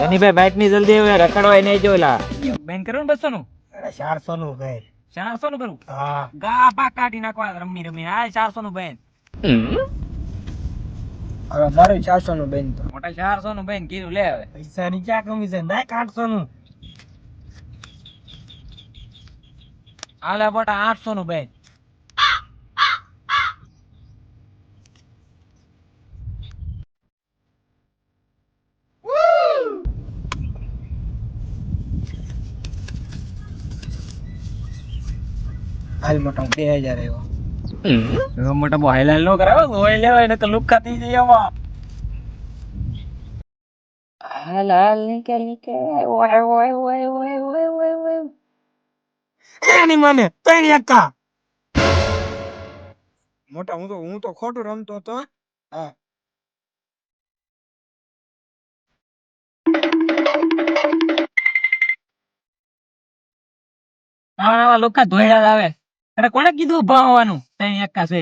ભાઈ બાઇકની જલ્દી હવે રખડવાય નહીં જોલા બેન કરો ને બસો નું ચારસો નું ભાઈ ચારસો નું કરું? હા. ગા પા કાઢી નાખવા રમી રમી આ ચારસો નું બેન. હવે મારું ચારસો નું બેન તો. મોટા ચારસો નું બેન કીધું લે હવે. પૈસા ની ક્યાં કમી છે? નાખ આઠસો નું આલા મોટા આઠસો નું બેન. હાલ મોટા બે હજાર આવ્યો. મોટા બહુ હાઈલાઈટ નો કરાવો હોય લેવા એને તો લુકા થઈ જાય એમાં. હાલ હાલ નીકળ નીકળ. ઓય ઓય ઓય ઓય ઓય ઓય ઓય એની મને ત્રણ એકા. મોટા હું તો હું તો ખોટું રમતો હતો હા. આવા આવા લુકા ધોયા જ આવે અરે કોણે કીધું ભાવવાનું તઈ એકા છે